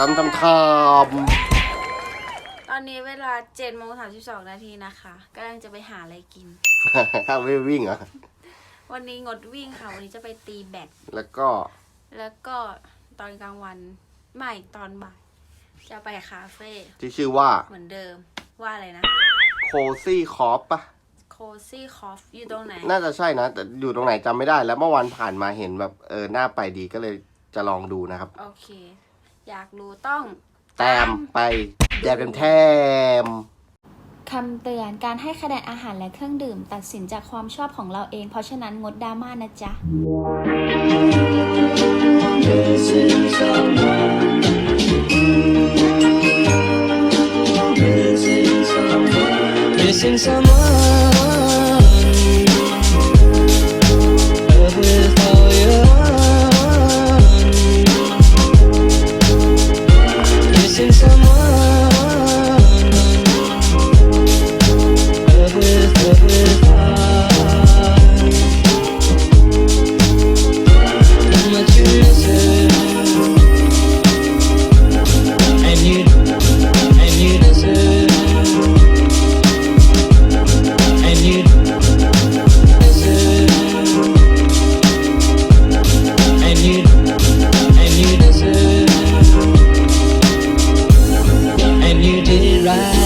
ทำทำทตอนนี้เวลา7โมง32นาทีนะคะกำลังจะไปหาอะไรกินำถ้าไม่วิ่งเหรอ วันนี้งดวิ่งค่ะ วันนี้จะไปตีแบด แล้วก็แล้วก็ตอนกลางวันไม่ตอนบ่าย จะไปคาเฟ่ที่ชื่อว่าเหมือนเดิมว่าอะไรนะโคซี่คอฟปะโคซี่คอฟอยู่ตรงไหน น่าจะใช่นะ แต่อยู่ตรงไหนจำไม่ได้แล้วเมื่อวานผ่านมาเห็นแบบเออหน้าไปดีก็เลยจะลองดูนะครับ โอเค อยากรู้ต้อง แตมไปแดมแทม คำเตือนการให้คะแนนอาหารและเครื่องดื่ม ตัดสินจากความชอบของเราเอง เพราะฉะนั้นงดดราม่านะจ๊ะ Missing someone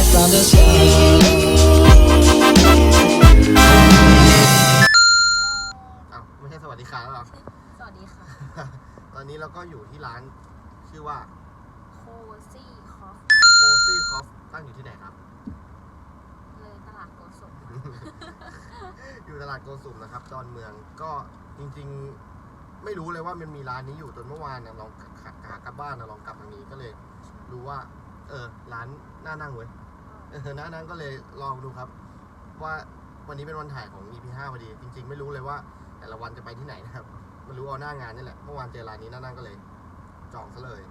from the start. อ้าวไม่ใช่สวัสดีค่ะแล้วหรอ สวัสดีค่ะ ตอนนี้เราก็อยู่ที่ร้านชื่อว่าโคซี่คอฟโคซี่คอฟตั้งอยู่ที่ไหนครับ เลยตลาดโกศลอยู่ตลาดโกสุมนะครับดอนเมืองก็จริงๆไม่รู้เลยว่ามันมีร้านนี้อยู่จนเมื่อวานนะลองขากลับบ้านนะลองกลับทางนี้ก็เลย รู้ว่า เออร้านน่านั่งเว้ย เออน่านั่งก็เลยลองดูครับ ว่าวันนี้เป็นวันถ่ายของ EP 5พอดี จริง ๆ ไม่รู้เลยว่า แต่ละวันจะไปที่ไหนนะครับไม่รู้เอาหน้างานนี่แหละเมื่อวานเจอร้านนี้น่านั่งก็เลย จองซะเลย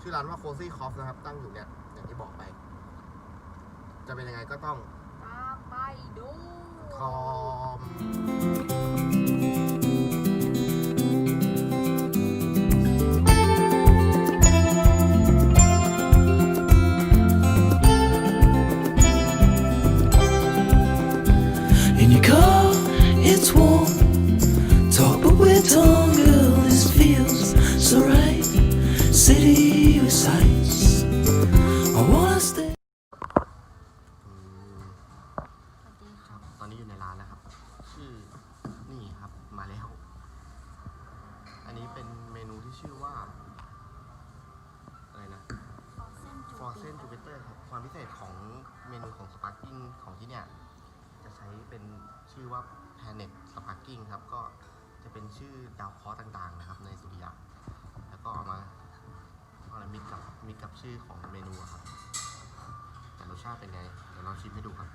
ชื่อร้านว่า Cozy Coffee นะครับ ตั้งอยู่เนี่ยอย่างที่บอกไป จะเป็นยังไงก็ต้องตามไปดูคอม it's warm. Talk, but we're torn, girl. This feels so right. City with sights. I wanna stay. สวัสดีครับ ตอนนี้อยู่ในร้านแล้วครับ ชื่อนี่ครับมาแล้ว อันนี้เป็นเมนูที่ชื่อว่า อะไรนะ ฟอร์เซนจูปิเตอร์ครับ ความพิเศษของเมนูของสปาร์กิ้งของที่เนี่ย จะใช้เป็นชื่อว่า Planet Sparking ครับก็จะเป็นชื่อดาวเคราะห์ต่างๆนะครับในสุริยะ แล้วก็เอามาเอาอะไรมิกกับมิกกับชื่อของเมนูครับแต่รสชาติเป็นไง เดี๋ยวลองชิมให้ดูครับ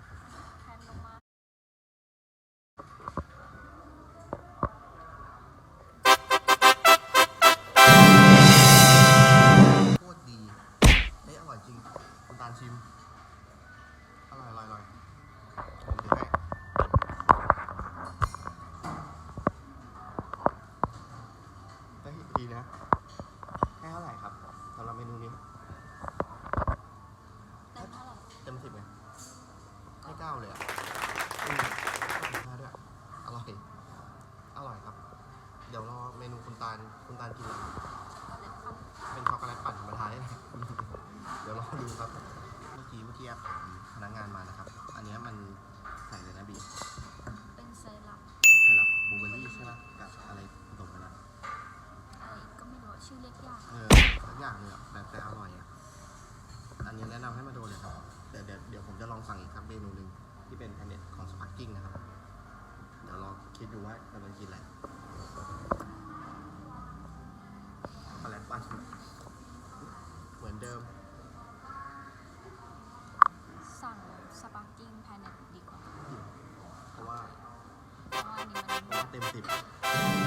ดี๋ยวรอเมนูคุณตาลคุณตาลกินอะไรเป็นช็อกโกแลตปั่นมาท้ายเดี๋ยวรอดูครับ เมื่อกี้เมื่อกี้ถามพนักงานมานะครับ อันเนี้ยมันใส่เลยนะบีเป็นไซรัปใช่หรอบลูเบอร์รี่ใช่ไหมกับอะไรผสมกันนะอะไรก็ไม่รู้ชื่อเรียกยากเออทุกอย่างเลยอะแต่แต่อร่อยอะ อันนี้แนะนำให้มาโดนเลยครับเดี๋ยวเดี๋ยวเดี๋ยวผมจะลองสั่งอีกครับเมนูหนึ่งที่เป็นแพนเน็ตของสปาร์กิ้งนะครับ เดี๋ยวลองคิดดูว่าจะมากินอะไรช็อกโกแลตปั่นเหมือนเดิม สั่งสปาร์กิ้งแพนเน็ตดีกว่า เพราะว่า เพราะว่าอันนี้มัน เพราะว่าเต็มสิบ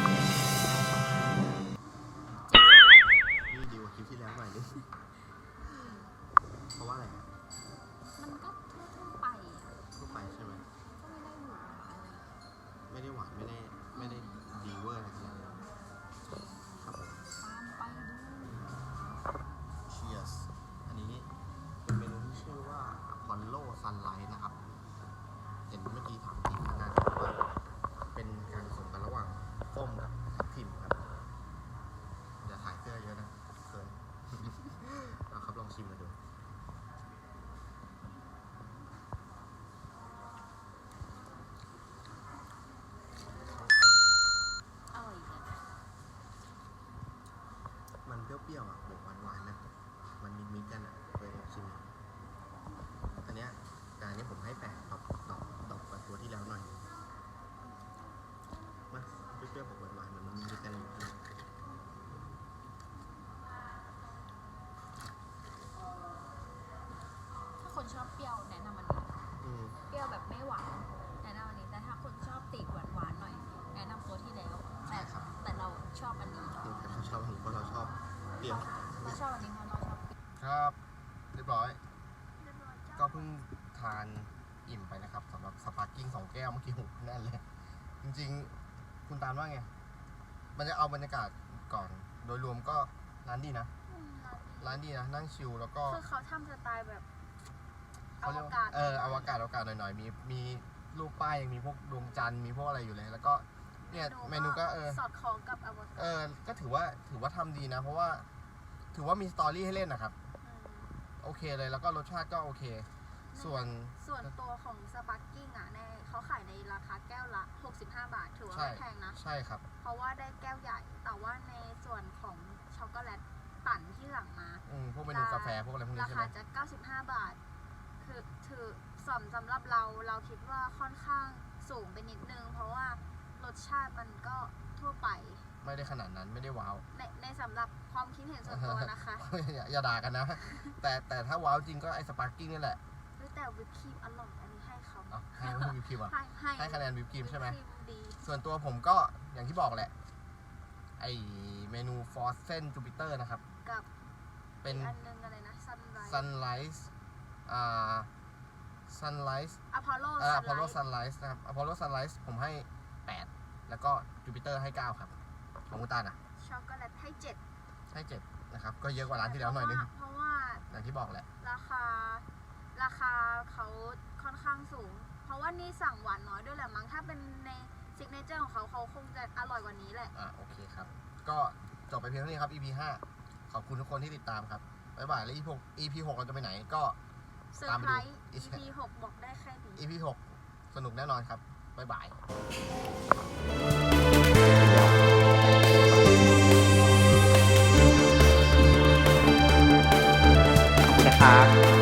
เปรี้ยวอะบวหวานๆนะมันมีมิกกันอะเคยลองชิมอันเนี้ยแต่อันนี้ผมให้แปดตอบตอบตอบกับตัวที่แล้วหน่อยมาเปรี้ยวๆบบหวานๆมันมีมิกกันอยู่ถ้าคนชอบเปรี้ยวแนะนำมันนี้เปรี้ยวแบบไม่หวานแนะนำอันนี้แต่ถ้าคนชอบติดหวานหวานๆหน่อย แนะนำตัวที่แล้วแต่แต่เราชอบอันนี้เราชอบผมเพราะเราชอบ เปรี้ยวเราชอบอันนี้เพราะเราชอบเปรี้ยวครับ เรียบร้อย ก็เพิ่งทานอิ่มไปนะครับสำหรับสปาร์กิ้งสองแก้วเมื่อกี้หูแน่นเลย จริงๆ คุณตามว่าไง มันจะเอาบรรยากาศก่อน โดยรวมก็ร้านดีนะ ร้านดีนะ นั่งชิลแล้วก็คือเขาทำสไตล์แบบอเขาวเรียกว่ากาศเอออวกาศอวกาศหน่อยๆ มีมีรูปป้ายยังมีพวกดวงจันทร์มีพวกอะไรอยู่เลย แล้วก็เนี่ยเมนูก็เออสอดคล้องกับอวกาศเออก็ถือว่าถือว่าทำดีนะ เพราะว่า ถือว่ามีสตอรี่ให้เล่นนะครับ โอเคเลยแล้วก็รสชาติก็โอเค ส่วนส่วนตัวของสปาร์กิ้งอะในเขาขายในราคาแก้วละ 65 บาท ถือว่าใช่ไม่แพงนะ ใช่ครับ เพราะว่าได้แก้วใหญ่ แต่ว่าในส่วนของช็อกโกแลตปั่นที่สั่งมาอืมพวกเมนูกาแฟพวกอะไรพวกนี้ราใช่ไหคามจะ 95 บาท คือถือสำสำหรับเราเราคิดว่าค่อนข้างสูงไปนิดนึง เพราะว่ารสชาติมันก็ทั่วไป ไม่ได้ขนาดนั้นไม่ได้ว้าว ในในสำหรับความคิดเห็นส่วนตัวนะคะ อย่าอย่าด่ากันนะ แต่แต่ถ้าว้าวจริงก็ไอ้สปาร์กิ้งนี่แหละเฮ้ยแต่วิปครีมอร่อยอันนี้ให้เขาเอาให้วิปครีมอะ ให้ให้ให้คะแนนวิปครีมใช่ไหม วิปครีมดีส่วนตัวผมก็อย่างที่บอกแหละ ไอเมนูฟอร์เซนจูปิเตอร์นะครับ กับเป็นอีกอันนึงอะไรนะซันไร Sunrise อ่า Sunrise อพอลโลอ่าซั Apollo น Sunrise นะครับ Apollo Sunrise ผมให้ 8 แล้วก็จูปิเตอร์ให้ 9 ครับ ของคุณตาลนะช็อกโกแลตให้เจ็ดให้7นะครับ ก็เยอะกว่าร้านที่แล้วหน่อยนึง เพราะว่าอย่างที่บอกแหละ ราคา ราคาเขาค่อนข้างสูง เพราะว่านี่สั่งหวานน้อยด้วยแหละมั้ง ถ้าเป็นในซิกเนเจอร์ของเขาเขาคงจะอร่อยกว่านี้แหละ อ่าโอเคครับ ก็จบไปเพียงเท่านี้ครับ EP 5ขอบคุณทุกคนที่ติดตามครับบ๊ายบายแล้ว EP 6 EP 6เราจะไปไหนก็ เซอร์ไพรส์ EP 6บอกได้แค่นี้ EP 6สนุกแน่นอนครับบ๊ายบาย นะครับ